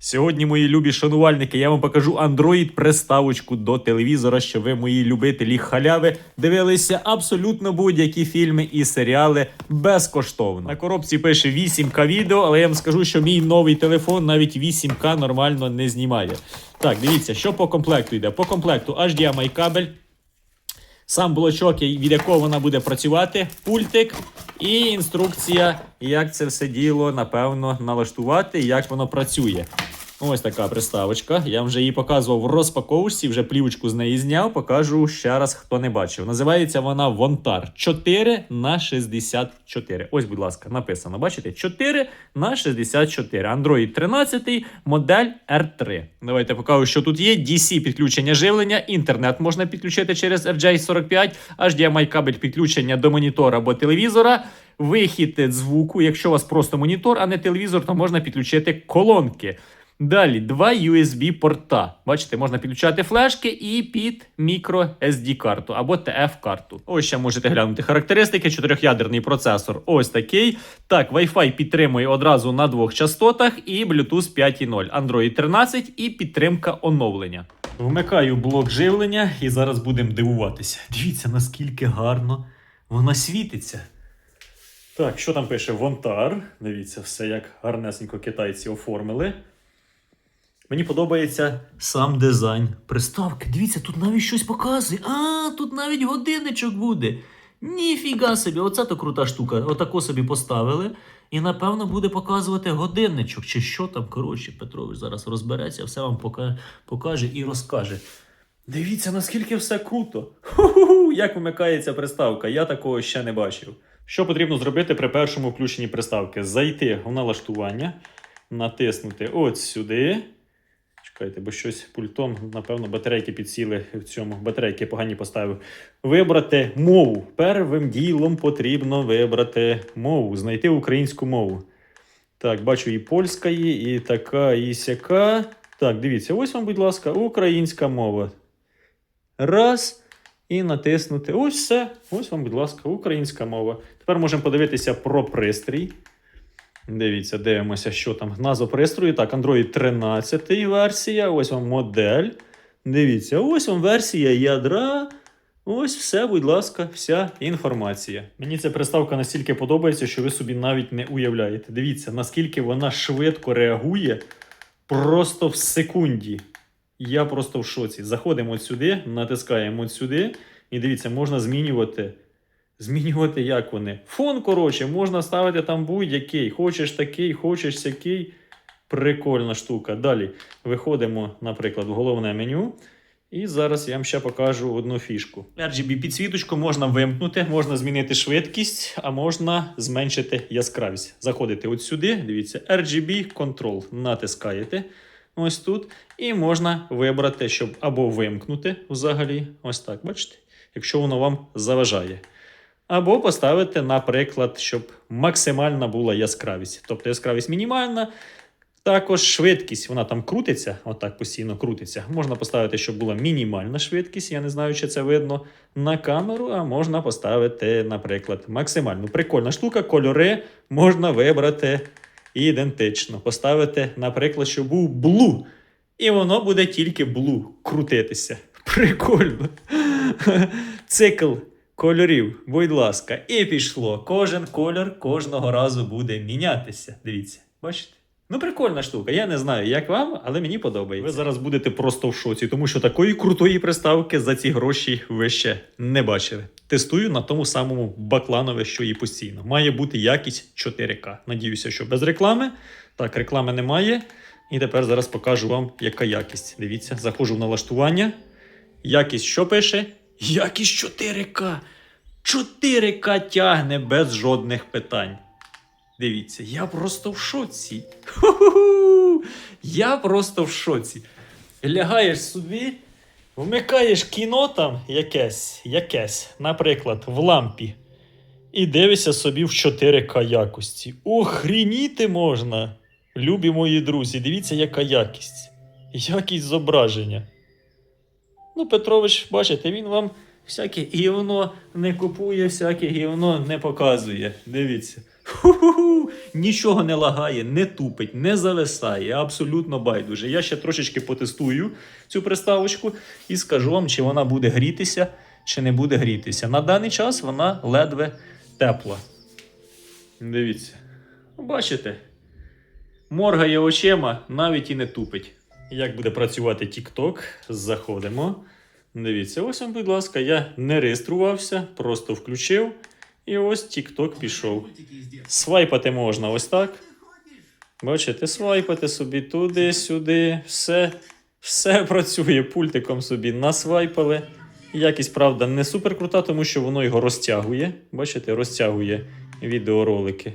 Сьогодні, мої любі шанувальники, я вам покажу Android приставочку до телевізора, щоб ви, мої любителі халяви, дивилися абсолютно будь-які фільми і серіали безкоштовно. На коробці пише 8К відео, але я вам скажу, що мій новий телефон навіть 8К нормально не знімає. Так, дивіться, що по комплекту йде. По комплекту HDMI кабель. Сам блочок, від якого вона буде працювати, пультик і інструкція, як це все діло, напевно, налаштувати, як воно працює. Ось така приставочка. Я вже її показував в розпаковочці, вже плівочку з неї зняв. Покажу ще раз, хто не бачив. Називається вона Вонтар 4 на 64. Ось, будь ласка, написано. Бачите? 4 на 64. Android 13, модель R3. Давайте покажу, що тут є. DC підключення живлення, інтернет можна підключити через RJ45, HDMI кабель підключення до монітора або телевізора. Вихід звуку, якщо у вас просто монітор, а не телевізор, то можна підключити колонки. Далі два USB порта. Бачите, можна підключати флешки і під мікро SD карту або TF карту. Ось ще можете глянути характеристики. Чотирьохядерний процесор. Ось такий. Так, Wi-Fi підтримує одразу на двох частотах і Bluetooth 5.0, Android 13 і підтримка оновлення. Вмикаю блок живлення і зараз будемо дивуватися. Дивіться, наскільки гарно вона світиться. Так, що там пише? Вонтар. Дивіться, все як гарнесенько китайці оформили. Мені подобається сам дизайн приставки. Дивіться, тут навіть щось показує. А, тут навіть годинничок буде. Ніфіга собі, оце то крута штука. Отако собі поставили. І напевно буде показувати годинничок. Чи що там, коротше, Петрович зараз розбереться, все вам покаже і розкаже. Дивіться, наскільки все круто. Ху-ху-ху, як вмикається приставка. Я такого ще не бачив. Що потрібно зробити при першому включенні приставки? Зайти в налаштування, натиснути от сюди. Чекайте, бо щось пультом, напевно, батарейки підсіли в цьому. Батарейки погані поставив. Вибрати мову. Первим ділом потрібно вибрати мову, знайти українську мову. Так, бачу, і польська є, і така, і сяка. Так, дивіться, ось вам, будь ласка, українська мова. Раз. І натиснути. Ось все. Ось вам, будь ласка, українська мова. Тепер можемо подивитися про пристрій. Дивіться, дивимося, що там. Назва пристрою. Так, Android 13 версія. Ось вам модель. Дивіться, ось вам версія ядра. Ось все, будь ласка, вся інформація. Мені ця приставка настільки подобається, що ви собі навіть не уявляєте. Дивіться, наскільки вона швидко реагує просто в секунді. Я просто в шоці. Заходимо сюди, натискаємо сюди, і дивіться, можна змінювати. Змінювати як вони. Фон, коротше, можна ставити там будь-який. Хочеш такий, хочеш сякий. Прикольна штука. Далі виходимо, наприклад, в головне меню. І зараз я вам ще покажу одну фішку. RGB підсвіточку можна вимкнути, можна змінити швидкість, а можна зменшити яскравість. Заходите от сюди, дивіться, RGB Control. Натискаєте ось тут. І можна вибрати, щоб або вимкнути взагалі, ось так, бачите, якщо воно вам заважає. Або поставити, наприклад, щоб максимальна була яскравість. Тобто яскравість мінімальна. Також швидкість, вона там крутиться, отак постійно крутиться. Можна поставити, щоб була мінімальна швидкість. Я не знаю, чи це видно на камеру, а можна поставити, наприклад, максимальну. Прикольна штука, кольори можна вибрати ідентично. Поставити, наприклад, щоб був блу. І воно буде тільки блу крутитися. Прикольно. Цикл кольорів, будь ласка, і пішло. Кожен кольор кожного разу буде мінятися. Дивіться, бачите? Ну, прикольна штука. Я не знаю, як вам, але мені подобається. Ви зараз будете просто в шоці, тому що такої крутої приставки за ці гроші ви ще не бачили. Тестую на тому самому Бакланове, що і постійно. Має бути якість 4К. Надіюся, що без реклами. Так, реклами немає. І тепер зараз покажу вам, яка якість. Дивіться, заходжу в налаштування. Якість що пише? Якість 4К. 4К тягне без жодних питань. Дивіться, я просто в шоці. Ху-ху-ху! Я просто в шоці. Лягаєш собі, вмикаєш кіно там якесь, якесь, наприклад, в лампі. І дивишся собі в 4К якості. Охрініти можна. Любі мої друзі, дивіться, яка якість. Якість зображення. Ну, Петрович, бачите, він вам всяке гівно не купує, всяке гівно не показує. Дивіться. Ху-ху-ху. нічого не лагає, не тупить, не зависає, абсолютно байдуже. Я ще трошечки потестую цю приставочку і скажу вам, чи вона буде грітися, чи не буде грітися. На даний час вона ледве тепла. Дивіться. Бачите? Моргає очима, навіть і не тупить. Як буде працювати TikTok? Заходимо. Дивіться, ось вам, будь ласка, я не реєструвався, просто включив. І ось TikTok пішов. Свайпати можна ось так. Бачите, свайпати собі туди-сюди, все, все працює пультиком собі насвайпали. Якість, правда, не супер крута, тому що воно його розтягує. Бачите, розтягує відеоролики.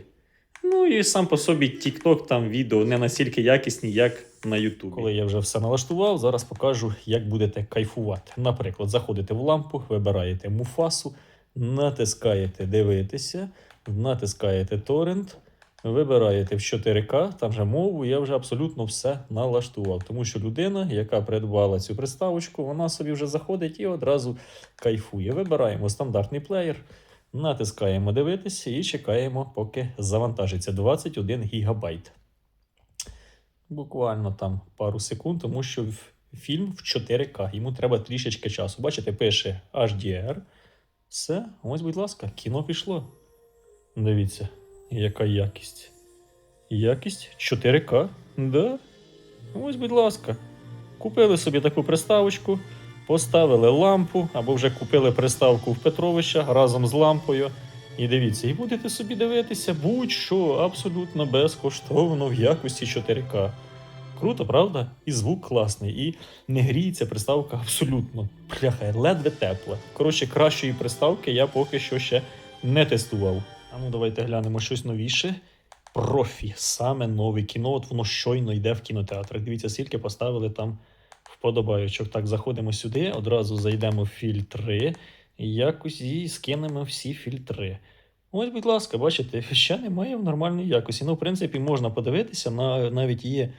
Ну і сам по собі TikTok там відео не настільки якісні, як на YouTube. Коли я вже все налаштував, зараз покажу, як будете кайфувати. Наприклад, заходите в лампу, вибираєте муфасу, натискаєте дивитися, натискаєте торрент, вибираєте в 4К, там же мову, я вже абсолютно все налаштував. Тому що людина, яка придбала цю приставочку, вона собі вже заходить і одразу кайфує. Вибираємо стандартний плеєр. Натискаємо дивитися і чекаємо, поки завантажиться 21 гігабайт. Буквально там пару секунд, тому що фільм в 4К. Йому треба трішечки часу. Бачите, пише HDR. Все, ось, будь ласка, кіно пішло. Дивіться, яка якість. Якість 4К. Да. Ось, будь ласка. Купили собі таку приставочку, поставили лампу, або вже купили приставку в Петровича разом з лампою. І дивіться, і будете собі дивитися будь-що абсолютно безкоштовно в якості 4К. Круто, правда? І звук класний, і не гріється приставка абсолютно. Бляха, ледве тепла. Коротше, кращої приставки я поки що ще не тестував. А ну давайте глянемо щось новіше. Профі, саме нове кіно. От воно щойно йде в кінотеатрах. Дивіться, скільки поставили там вподобаючок. Так, заходимо сюди, одразу зайдемо в фільтри якось і скинемо всі фільтри. Ось, будь ласка, бачите, ще немає в нормальній якості. Ну, в принципі, можна подивитися, на, навіть є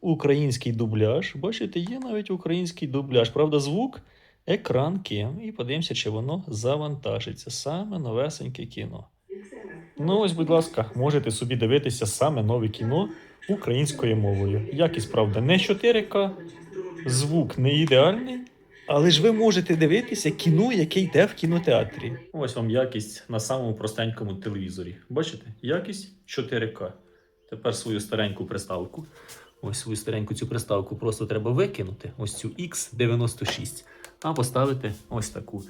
український дубляж. Бачите, є навіть український дубляж. Правда, звук, екран ким. І подивимося, чи воно завантажиться. Саме новесеньке кіно. Ну, ось, будь ласка, можете собі дивитися саме нове кіно українською мовою. Якість, правда, не 4К, звук не ідеальний. Але ж ви можете дивитися кіно, яке йде в кінотеатрі. Ось вам якість на самому простенькому телевізорі. Бачите? Якість 4К. Тепер свою стареньку приставку. Ось свою стареньку цю приставку просто треба викинути. Ось цю X96, а поставити ось таку.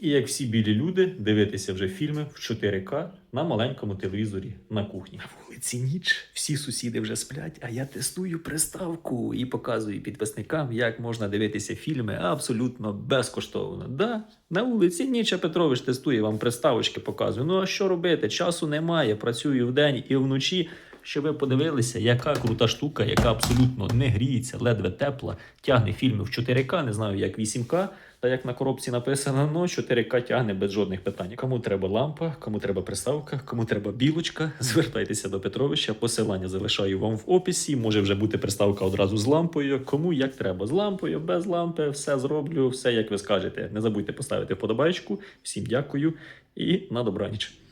І як всі білі люди, дивитися вже фільми в 4К на маленькому телевізорі на кухні. На вулиці ніч, всі сусіди вже сплять, а я тестую приставку і показую підписникам, як можна дивитися фільми абсолютно безкоштовно. Да, на вулиці ніч, а Петрович тестує вам приставочки, показує. Ну а що робити? Часу немає. Працюю вдень і вночі. Щоб ви подивилися, яка крута штука, яка абсолютно не гріється, ледве тепла, тягне фільми в 4К, не знаю, як 8К, та як на коробці написано, ну 4К тягне без жодних питань. Кому треба лампа, кому треба приставка, кому треба білочка, звертайтеся до Петровича. Посилання залишаю вам в описі. Може вже бути приставка одразу з лампою. Кому як треба, з лампою, без лампи, все зроблю, все як ви скажете. Не забудьте поставити вподобайку. Всім дякую і на добраніч.